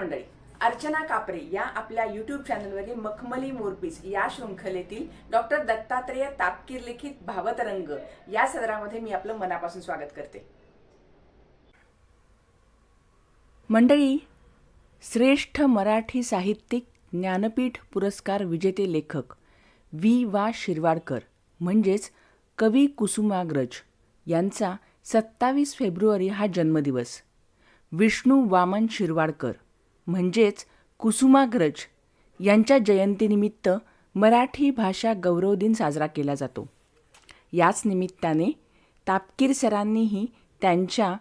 मंडळी अर्चना कापरे या आपल्या युट्यूब चॅनलवरील मखमली मोरपीस या शृंखलेतील डॉक्टर दत्तात्रेय तापकीर लिखित भावतरंग या सदरामध्ये मी आपलं मनापासून स्वागत करते. मंडळी श्रेष्ठ मराठी साहित्यिक ज्ञानपीठ पुरस्कार विजेते लेखक वी वा. शिरवाडकर म्हणजेच कवी कुसुमाग्रज यांचा सत्तावीस फेब्रुवारी हा जन्मदिवस. विष्णू वामन शिरवाडकर म्हणजेच कुसुमाग्रज यांच्या जयंतीनिमित्त मराठी भाषा गौरव दिन साजरा केला जातो. याच निमित्ताने तापकीर सरांनीही त्यांच्या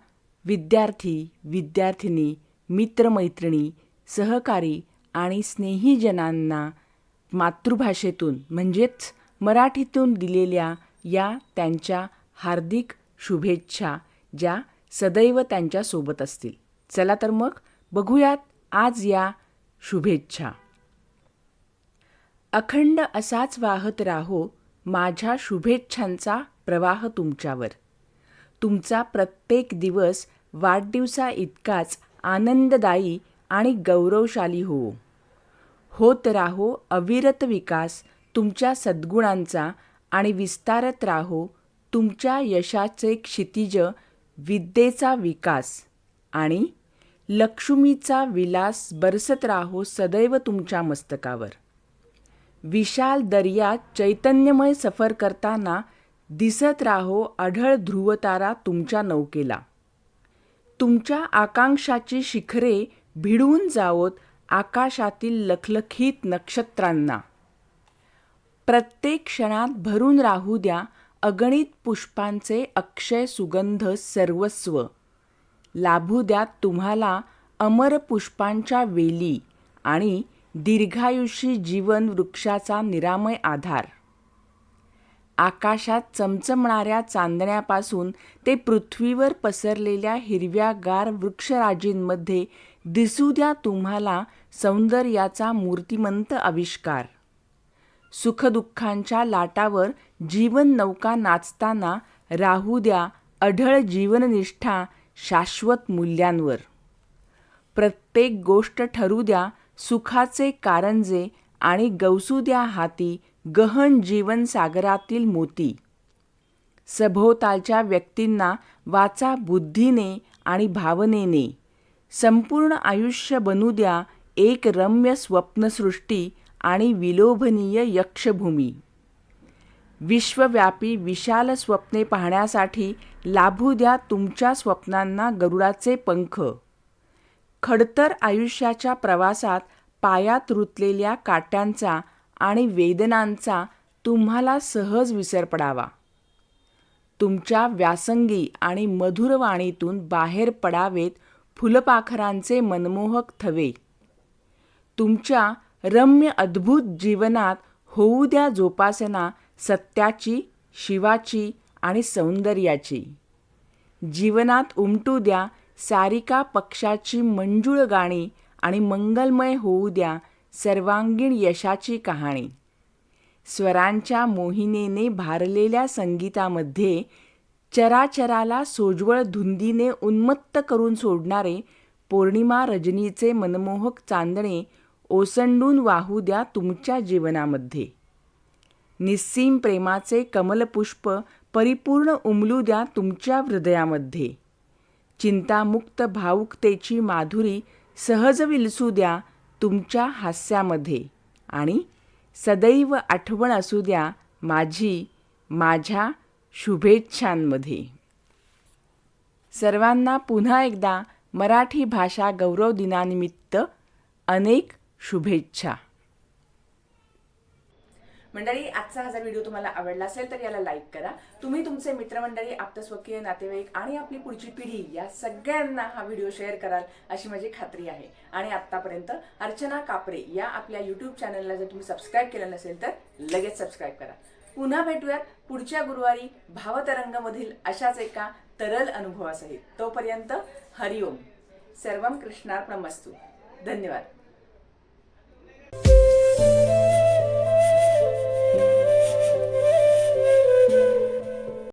विद्यार्थी विद्यार्थिनी मित्रमैत्रिणी सहकारी आणि स्नेहीजनांना मातृभाषेतून म्हणजेच मराठीतून दिलेल्या या त्यांच्या हार्दिक शुभेच्छा ज्या सदैव त्यांच्यासोबत असतील. चला तर मग बघूयात आज या शुभेच्छा. अखंड असाच वाहत राहो माझ्या शुभेच्छांचा प्रवाह तुमच्यावर. तुमचा प्रत्येक दिवस वाढदिवसा इतकाच आनंददायी आणि गौरवशाली हो. होत राहो अविरत विकास तुमच्या सद्गुणांचा आणि विस्तारत राहो तुमच्या यशाचे क्षितिज विद्येचा विकास आणि लक्ष्मीचा विलास बरसत राहो सदैव तुमच्या मस्तकावर. विशाल दर्यात चैतन्यमय सफर करताना दिसत राहो आढळ ध्रुवतारा तुमच्या नौकेला. तुमच्या आकांक्षाची शिखरे भिडून जावोत आकाशातील लखलखीत नक्षत्रांना. प्रत्येक क्षणात भरून राहू द्या अगणित पुष्पांचे अक्षय सुगंध सर्वस्व. लाभू द्यात तुम्हाला अमर पुष्पांच्या वेली आणि दीर्घायुषी जीवन वृक्षाचा निरामय आधार. आकाशात चमचमणाऱ्या चांदण्यापासून ते पृथ्वीवर पसरलेल्या हिरव्यागार वृक्षराजींमध्ये दिसू द्या तुम्हाला सौंदर्याचा मूर्तिमंत आविष्कार. सुखदुःखांच्या लाटावर जीवन नौका नाचताना राहू द्या अढळ जीवननिष्ठा शाश्वत मूल्यांवर. प्रत्येक गोष्ट ठरू द्या सुखाचे कारंजे आणि गवसू द्या हाती गहन जीवनसागरातील मोती. सभोवतालच्या व्यक्तींना वाचा बुद्धीने आणि भावनेने. संपूर्ण आयुष्य बनू द्या एक रम्य स्वप्नसृष्टी आणि विलोभनीय यक्षभूमी. विश्वव्यापी विशाल स्वप्ने पाहण्यासाठी लाभू द्या तुमच्या स्वप्नांना गरुडाचे पंख. खडतर आयुष्याच्या प्रवासात पायात रुतलेल्या काट्यांचा आणि वेदनांचा तुम्हाला सहज विसर पडावा. तुमच्या व्यासंगी आणि मधुरवाणीतून बाहेर पडावेत फुलपाखरांचे मनमोहक थवे. तुमच्या रम्य अद्भुत जीवनात होऊ द्या जोपासना सत्याची शिवाची आणि सौंदर्याची. जीवनात उमटू द्या सारिका पक्षाची मंजूळ गाणी आणि मंगलमय होऊ द्या सर्वांगीण यशाची कहाणी. स्वरांच्या मोहिनेने भारलेल्या संगीतामध्ये चराचराला सोज्वळ धुंदीने उन्मत्त करून सोडणारे पौर्णिमा रजनीचे मनमोहक चांदणे ओसंडून वाहू द्या तुमच्या जीवनामध्ये. निस्सीम प्रेमाचे कमलपुष्प परिपूर्ण उमलू द्या तुमच्या हृदयामध्ये. चिंतामुक्त भावुकतेची माधुरी सहज विलसू द्या तुमच्या हास्यामध्ये. आणि सदैव आठवण असू द्या माझी माझ्या शुभेच्छांमध्ये. सर्वांना पुन्हा एकदा मराठी भाषा गौरव दिनानिमित्त अनेक शुभेच्छा. मंडळी आजचा हा जर व्हिडिओ तुम्हाला आवडला असेल तर याला लाईक करा. तुम्ही तुमचे मित्रमंडळी आप्तस्वकीय नातेवाईक आणि आपली पुढची पिढी या सगळ्यांना हा व्हिडिओ शेअर कराल अशी माझी खात्री आहे. आणि आत्तापर्यंत अर्चना कापरे या आपल्या यूट्यूब चॅनलला जर तुम्ही सबस्क्राईब केलं नसेल तर लगेच सबस्क्राईब करा. पुन्हा भेटूयात पुढच्या गुरुवारी भावतरंगमधील अशाच एका तरल अनुभवासहित. तोपर्यंत हरिओम. सर्वम कृष्णार्पणमस्तू. धन्यवाद.